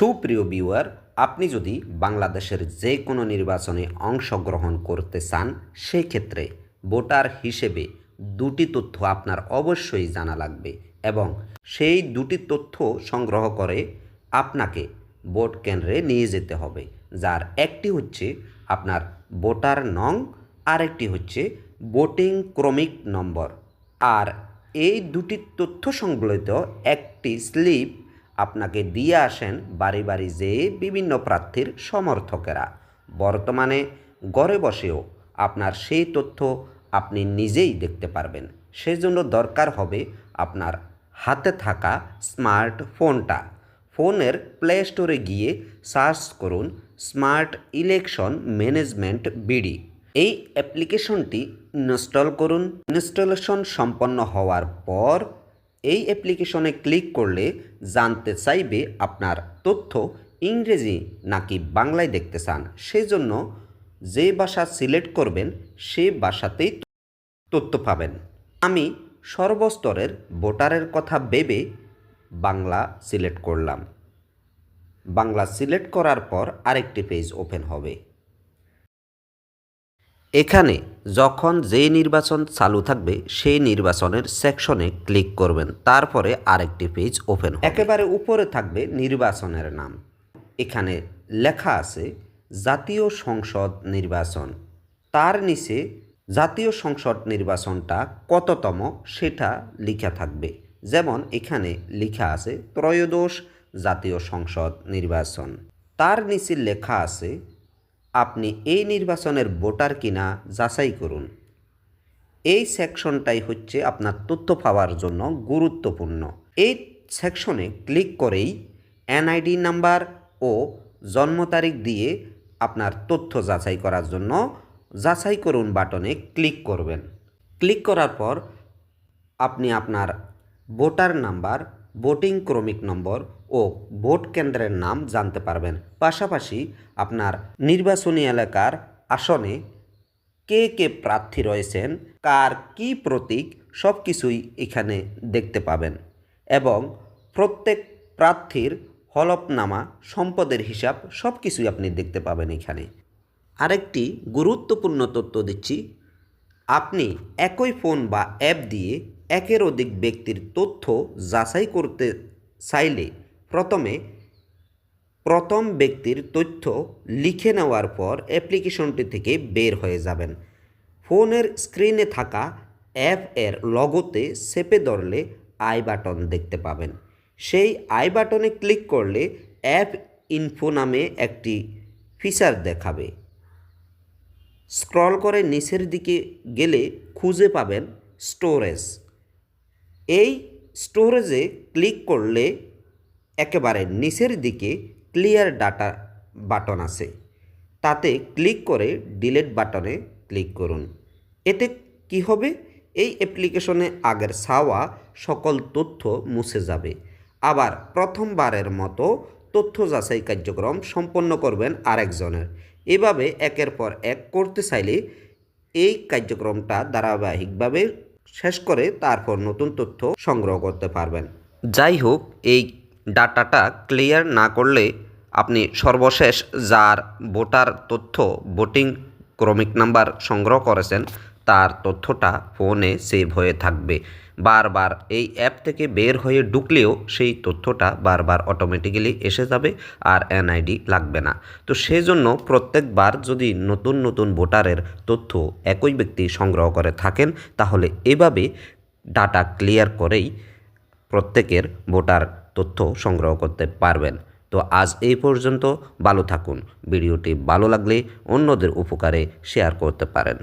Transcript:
সুপ্রিয় ভিউয়ার, আপনি যদি বাংলাদেশের যে কোনো নির্বাচনে অংশগ্রহণ করতে চান, সেক্ষেত্রে ভোটার হিসেবে দুটি তথ্য আপনার অবশ্যই জানা লাগবে এবং সেই দুটি তথ্য সংগ্রহ করে আপনাকে ভোট কেন্দ্রে নিয়ে যেতে হবে, যার একটি হচ্ছে আপনার ভোটার নং, আরেকটি হচ্ছে ভোটিং ক্রমিক নম্বর। আর এই দুটি তথ্য সংবলিত একটি স্লিপ আপনাকে দিয়ে আসেন বাড়ি বাড়ি যেয়ে বিভিন্ন প্রার্থীর সমর্থকেরা। বর্তমানে ঘরে বসেও আপনার সেই তথ্য আপনি নিজেই দেখতে পারবেন। সেজন্য দরকার হবে আপনার হাতে থাকা স্মার্ট ফোনটা ফোনের প্লে স্টোরে গিয়ে সার্চ করুন স্মার্ট ইলেকশন ম্যানেজমেন্ট বিডি। এই অ্যাপ্লিকেশনটি ইনস্টল করুন। ইনস্টলেশন সম্পন্ন হওয়ার পর এই অ্যাপ্লিকেশনে ক্লিক করলে জানতে চাইবে আপনার তথ্য ইংরেজি নাকি বাংলায় দেখতে চান। সেজন্য যে ভাষা সিলেক্ট করবেন, সে ভাষাতেই তথ্য পাবেন। আমি সর্বস্তরের ভোটারের কথা ভেবে বাংলা সিলেক্ট করলাম। বাংলা সিলেক্ট করার পর আরেকটি পেজ ওপেন হবে। এখানে যখন যে নির্বাচন চালু থাকবে, সেই নির্বাচনের সেকশনে ক্লিক করবেন। তারপরে আরেকটি পেজ ওপেন একেবারে উপরে থাকবে নির্বাচনের নাম। এখানে লেখা আছে, জাতীয় সংসদ নির্বাচন। তার নিচে জাতীয় সংসদ নির্বাচনটা কততম সেটা লেখা থাকবে। যেমন এখানে লেখা আছে, ত্রয়োদশ জাতীয় সংসদ নির্বাচন। তার নিচে লেখা আছে আপনি এই নির্বাচনের ভোটার কিনা যাচাই করুন। এই সেকশনটাই হচ্ছে আপনার তথ্য পাওয়ার জন্য গুরুত্বপূর্ণ। এই সেকশনে ক্লিক করেই এনআইডি নাম্বার ও জন্ম তারিখ দিয়ে আপনার তথ্য যাচাই করার জন্য যাচাই করুন বাটনে ক্লিক করবেন। ক্লিক করার পর আপনি আপনার ভোটার নাম্বার ভোটিং ক্রমিক নম্বর ও ভোট কেন্দ্রের নাম জানতে পারবেন। পাশাপাশি আপনার নির্বাচনী এলাকার আসনে কে কে প্রার্থী রয়েছেন, কার কি প্রতীক সব কিছুই এখানে দেখতে পাবেন এবং প্রত্যেক প্রার্থীর হলফনামা, সম্পদের হিসাব সব কিছুই আপনি দেখতে পাবেন এখানে। আরেকটি গুরুত্বপূর্ণ তথ্য দিচ্ছি, আপনি একই ফোন বা অ্যাপ দিয়ে একের অধিক ব্যক্তির তথ্য যাচাই করতে চাইলে প্রথমে প্রথম ব্যক্তির তথ্য লিখে নেওয়ার পর অ্যাপ্লিকেশনটি থেকে বের হয়ে যাবেন। ফোনের স্ক্রিনে থাকা অ্যাপ এর লগোতে চেপে ধরলে আই বাটন দেখতে পাবেন। সেই আই বাটনে ক্লিক করলে অ্যাপ ইনফো নামে একটি ফিচার দেখাবে। স্ক্রল করে নিচের দিকে গেলে খুঁজে পাবেন স্টোরেজ। এই স্টোরেজে ক্লিক করলে একেবারে নিচের দিকে ক্লিয়ার ডাটা বাটন আছে। তাতে ক্লিক করে ডিলেট বাটনে ক্লিক করুন। এতে কি হবে? এই অ্যাপ্লিকেশনে আগের ছাওয়া সকল তথ্য মুছে যাবে। আবার প্রথমবারের মতো তথ্য যাচাই কার্যক্রম সম্পন্ন করবেন আরেকজনের। এভাবে একের পর এক করতে চাইলে এই কার্যক্রমটা ধারাবাহিকভাবে শেষ করে তারপর নতুন তথ্য সংগ্রহ করতে পারবেন। যাই হোক, এই ডাটাটা ক্লিয়ার না করলে আপনি সর্বশেষ যার ভোটার তথ্য, ভোটিং ক্রমিক নাম্বার সংগ্রহ করেছেন তার তথ্যটা ফোনে সেভ হয়ে থাকবে। বারবার এই অ্যাপ থেকে বের হয়ে ঢুকলেও সেই তথ্যটা বারবার অটোমেটিক্যালি এসে যাবে আর এনআইডি লাগবে না। তো সেজন্য প্রত্যেকবার যদি নতুন নতুন ভোটারের তথ্য একই ব্যক্তি সংগ্রহ করে থাকেন, তাহলে এভাবে ডাটা ক্লিয়ার করেই প্রত্যেকের ভোটার তথ্য সংগ্রহ করতে পারবেন। তো আজ এই পর্যন্ত, ভালো থাকুন। ভিডিওটি ভালো লাগলে অন্যদের উপকারে শেয়ার করতে পারেন।